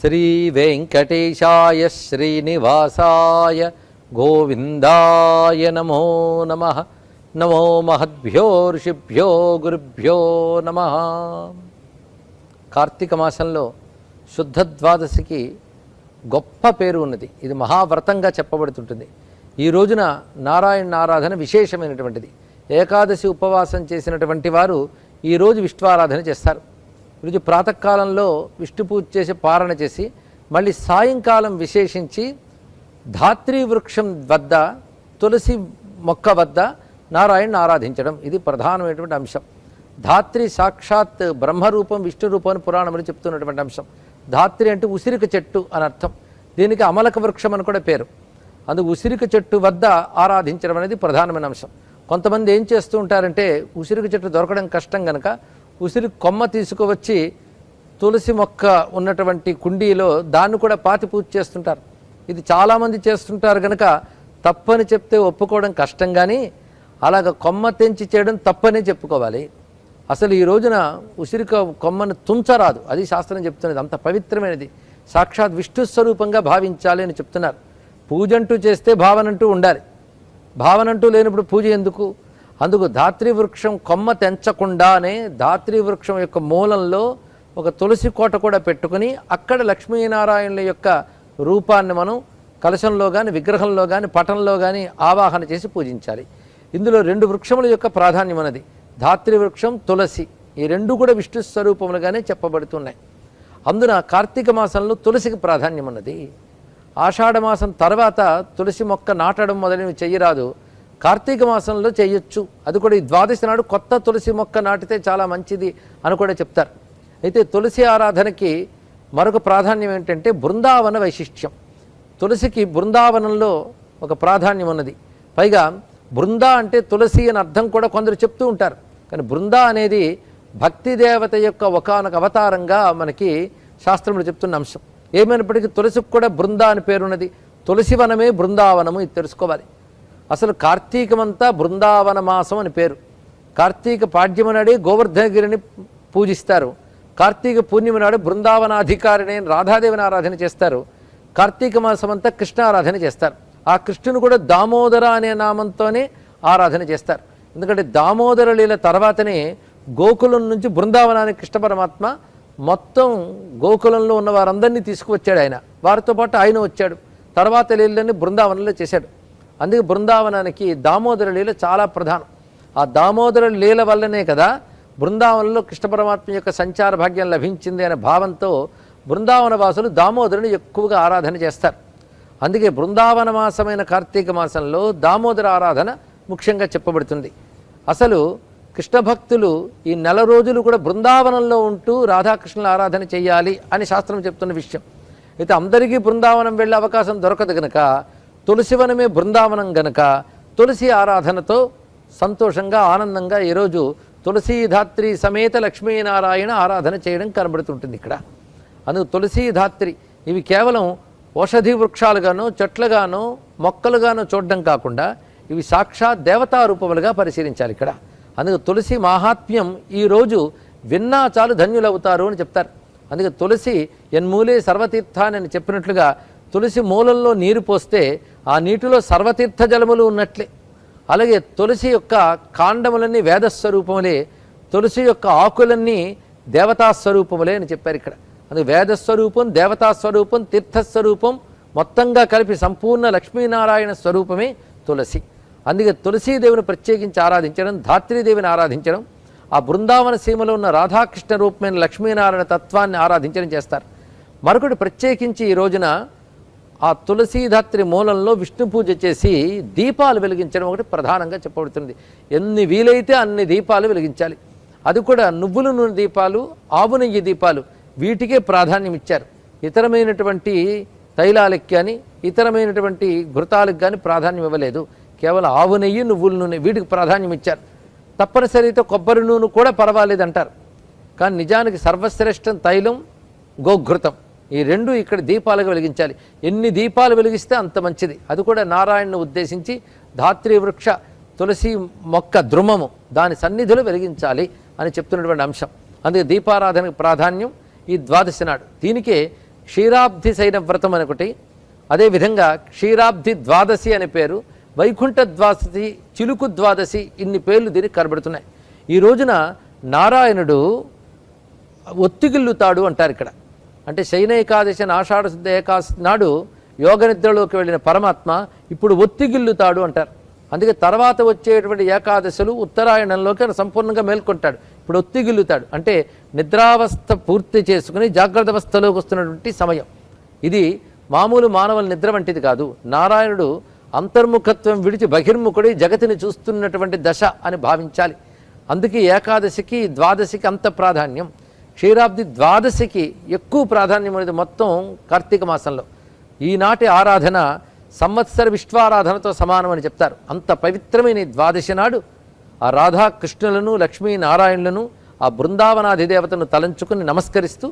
శ్రీ వెంకటేశాయ శ్రీనివాసాయ గోవిందాయ నమో నమ. నమో మహద్భ్యో ఋషిభ్యో గురుభ్యో నమ. కార్తీక మాసంలో శుద్ధ ద్వాదశికి గొప్ప పేరు ఉన్నది. ఇది మహావ్రతంగా చెప్పబడుతుంటుంది. ఈ రోజున నారాయణ ఆరాధన విశేషమైనటువంటిది. ఏకాదశి ఉపవాసం చేసినటువంటి వారు ఈరోజు విష్ణువారాధన చేస్తారు. ఈరోజు ప్రాతకాలంలో విష్ణు పూజ చేసి పారణ చేసి మళ్ళీ సాయంకాలం విశేషించి ధాత్రీ వృక్షం వద్ద తులసి మొక్క వద్ద నారాయణను ఆరాధించడం. ఇది ప్రధానమైనటువంటి అంశం. ధాత్రి సాక్షాత్ బ్రహ్మరూపం విష్ణు రూపం అని చెప్తున్నటువంటి అంశం. ధాత్రి అంటే ఉసిరిక చెట్టు అని అర్థం. దీనికి అమలక వృక్షం అని కూడా పేరు. అందుకు ఉసిరిక చెట్టు వద్ద ఆరాధించడం అనేది ప్రధానమైన అంశం. కొంతమంది ఏం చేస్తూ ఉంటారంటే ఉసిరిక చెట్టు దొరకడం కష్టం కనుక ఉసిరి కొమ్మ తీసుకువచ్చి తులసి మొక్క ఉన్నటువంటి కుండీలో దాన్ని కూడా పాతి పూజ చేస్తుంటారు. ఇది చాలామంది చేస్తుంటారు కనుక తప్పని చెప్తే ఒప్పుకోవడం కష్టం కానీ అలాగ కొమ్మ తెంచి చేయడం తప్పనే చెప్పుకోవాలి. అసలు ఈ రోజున ఉసిరిక కొమ్మను తుంచరాదు. అది శాస్త్రం చెప్తున్నది. అంత పవిత్రమైనది. సాక్షాత్ విష్ణు స్వరూపంగా భావించాలి అని చెప్తున్నారు. పూజ అంటూ చేస్తే భావనంటూ ఉండాలి. భావనంటూ లేనప్పుడు పూజ ఎందుకు? అందుకు ధాత్రి వృక్షం కొమ్మ తెంచకుండానే ధాత్రి వృక్షం యొక్క మూలంలో ఒక తులసి కోట కూడా పెట్టుకుని అక్కడ లక్ష్మీనారాయణుల యొక్క రూపాన్ని మనం కలశంలో కానీ విగ్రహంలో కానీ పటంలో కానీ ఆవాహన చేసి పూజించాలి. ఇందులో రెండు వృక్షముల యొక్క ప్రాధాన్యం అన్నది. ధాత్రి వృక్షం తులసి ఈ రెండు కూడా విష్ణు స్వరూపములుగానే చెప్పబడుతున్నాయి. అందున కార్తీక మాసంలో తులసికి ప్రాధాన్యం ఉన్నది ఆషాఢమాసం తర్వాత తులసి మొక్క నాటడం మొదలైనవి చెయ్యరాదు. కార్తీక మాసంలో చేయొచ్చు. అది కూడా ఈ ద్వాదశి నాడు కొత్త తులసి మొక్క నాటితే చాలా మంచిది అని కూడా చెప్తారు. అయితే తులసి ఆరాధనకి మరొక ప్రాధాన్యం ఏంటంటే బృందావన వైశిష్ట్యం. తులసికి బృందావనంలో ఒక ప్రాధాన్యం ఉన్నది. పైగా బృంద అంటే తులసి అని అర్థం కూడా కొందరు చెప్తూ ఉంటారు. కానీ బృంద అనేది భక్తి దేవత యొక్క ఒకనొక అవతారంగా మనకి శాస్త్రంలో చెప్తున్న అంశం. ఏమైనప్పటికీ తులసికి కూడా బృంద అని పేరున్నది. తులసి వనమే బృందావనము ఇది తెలుసుకోవాలి. అసలు కార్తీకమంతా బృందావన మాసం అని పేరు. కార్తీక పాడ్యము నాడే గోవర్ధనగిరిని పూజిస్తారు. కార్తీక పూర్ణిమ నాడు బృందావనాధికారిని రాధాదేవిని ఆరాధన చేస్తారు. కార్తీక మాసం అంతా కృష్ణ ఆరాధన చేస్తారు. ఆ కృష్ణుని కూడా దామోదర అనే నామంతోనే ఆరాధన చేస్తారు. ఎందుకంటే దామోదర లీల తర్వాతనే గోకులం నుంచి బృందావనానికి కృష్ణ పరమాత్మ మొత్తం గోకులంలో ఉన్న వారందరినీ తీసుకువచ్చాడు ఆయన. వారితో పాటు ఆయన వచ్చాడు. తర్వాత లీలని బృందావనంలో చేశాడు. అందుకే బృందావనానికి దామోదర లీల చాలా ప్రధానం. ఆ దామోదర లీల వల్లనే కదా బృందావనంలో కృష్ణ పరమాత్మ యొక్క సంచార భాగ్యం లభించింది అనే భావంతో బృందావన వాసులు దామోదరుని ఎక్కువగా ఆరాధన చేస్తారు. అందుకే బృందావన మాసమైన కార్తీక మాసంలో దామోదర ఆరాధన ముఖ్యంగా చెప్పబడుతుంది. అసలు కృష్ణ భక్తులు ఈ నెల రోజులు కూడా బృందావనంలో ఉంటూ రాధాకృష్ణుల ఆరాధన చేయాలి అని శాస్త్రం చెప్తున్న విషయం. అయితే అందరికీ బృందావనం వెళ్ళే అవకాశం దొరకదు కనుక తులసివనమే బృందావనం గనక తులసి ఆరాధనతో సంతోషంగా ఆనందంగా ఈరోజు తులసీధాత్రి సమేత లక్ష్మీనారాయణ ఆరాధన చేయడం కనబడుతుంటుంది ఇక్కడ. అందుకు తులసీధాత్రి ఇవి కేవలం ఔషధి వృక్షాలుగానో చెట్లుగానో మొక్కలుగానో చూడడం కాకుండా ఇవి సాక్షాత్ దేవతా రూపములుగా పరిశీలించాలి ఇక్కడ. అందుకు తులసి మాహాత్మ్యం ఈరోజు విన్నా చాలు ధన్యులవుతారు అని చెప్తారు. అందుకే తులసి ఎన్మూలే సర్వతీర్థాన్ని అని చెప్పినట్లుగా తులసి మూలంలో నీరు పోస్తే ఆ నీటిలో సర్వతీర్థ జలములు ఉన్నట్లే. అలాగే తులసి యొక్క కాండములన్నీ వేదస్వరూపములే తులసి యొక్క ఆకులన్నీ దేవతాస్వరూపములే అని చెప్పారు ఇక్కడ. అందుకే వేదస్వరూపం దేవతాస్వరూపం తీర్థస్వరూపం మొత్తంగా కలిపి సంపూర్ణ లక్ష్మీనారాయణ స్వరూపమే తులసి. అందుకే తులసీదేవిని ప్రత్యేకించి ఆరాధించడం ధాత్రీదేవిని ఆరాధించడం ఆ బృందావన సీమలో ఉన్న రాధాకృష్ణ రూపమైన లక్ష్మీనారాయణ తత్వాన్ని ఆరాధించడం చేస్తారు. మరొకటి ప్రత్యేకించి ఈ రోజున ఆ తులసీధాత్రి మూలంలో విష్ణు పూజ చేసి దీపాలు వెలిగించడం ఒకటి ప్రధానంగా చెప్పబడుతుంది. ఎన్ని వీలైతే అన్ని దీపాలు వెలిగించాలి. అది కూడా నువ్వుల నూనె దీపాలు ఆవు నెయ్యి దీపాలు వీటికే ప్రాధాన్యం ఇచ్చారు. ఇతరమైనటువంటి తైలాలకి కానీ ఇతరమైనటువంటి ఘృతాలకు కానీ ప్రాధాన్యం ఇవ్వలేదు. కేవలం ఆవు నెయ్యి నువ్వుల నూనె వీటికి ప్రాధాన్యం ఇచ్చారు. తప్పనిసరితో కొబ్బరి నూనె కూడా పర్వాలేదంటారు. కానీ నిజానికి సర్వశ్రేష్టం తైలం గోఘృతం. ఈ రెండు ఇక్కడ దీపాలుగా వెలిగించాలి. ఎన్ని దీపాలు వెలిగిస్తే అంత మంచిది. అది కూడా నారాయణను ఉద్దేశించి ధాత్రి వృక్ష తులసి మొక్క ద్రుమము దాని సన్నిధిలో వెలిగించాలి అని చెప్తున్నటువంటి అంశం. అందుకే దీపారాధనకు ప్రాధాన్యం ఈ ద్వాదశి నాడు. దీనికే క్షీరాబ్ధి సైన వ్రతం అని ఒకటి అదేవిధంగా క్షీరాబ్ధి ద్వాదశి అనే పేరు వైకుంఠ ద్వాదశి చిలుకు ద్వాదశి ఇన్ని పేర్లు దీనికి కనబడుతున్నాయి. ఈ రోజున నారాయణుడు ఒత్తిగిల్లుతాడు అంటారు ఇక్కడ. అంటే శయన ఏకాదశి అని ఆషాఢ శుద్ధ ఏకాదశి నాడు యోగ నిద్రలోకి వెళ్ళిన పరమాత్మ ఇప్పుడు ఒత్తిగిల్లుతాడు అంటారు. అందుకే తర్వాత వచ్చేటువంటి ఏకాదశులు ఉత్తరాయణంలోకి సంపూర్ణంగా మేల్కొంటాడు. ఇప్పుడు ఒత్తిగిల్లుతాడు. అంటే నిద్రావస్థ పూర్తి చేసుకుని జాగ్రత్త అవస్థలోకి వస్తున్నటువంటి సమయం. ఇది మామూలు మానవుల నిద్ర వంటిది కాదు. నారాయణుడు అంతర్ముఖత్వం విడిచి బహిర్ముఖుడి జగతిని చూస్తున్నటువంటి దశ అని భావించాలి. అందుకే ఏకాదశికి ద్వాదశికి అంత ప్రాధాన్యం. క్షీరాబ్ది ద్వాదశికి ఎక్కువ ప్రాధాన్యం అనేది మొత్తం కార్తీక మాసంలో. ఈనాటి ఆరాధన సంవత్సర విశ్వారాధనతో సమానం అని చెప్తారు. అంత పవిత్రమైన ద్వాదశి నాడు ఆ రాధాకృష్ణులను లక్ష్మీ నారాయణులను ఆ బృందావనాధిదేవతను తలంచుకుని నమస్కరిస్తూ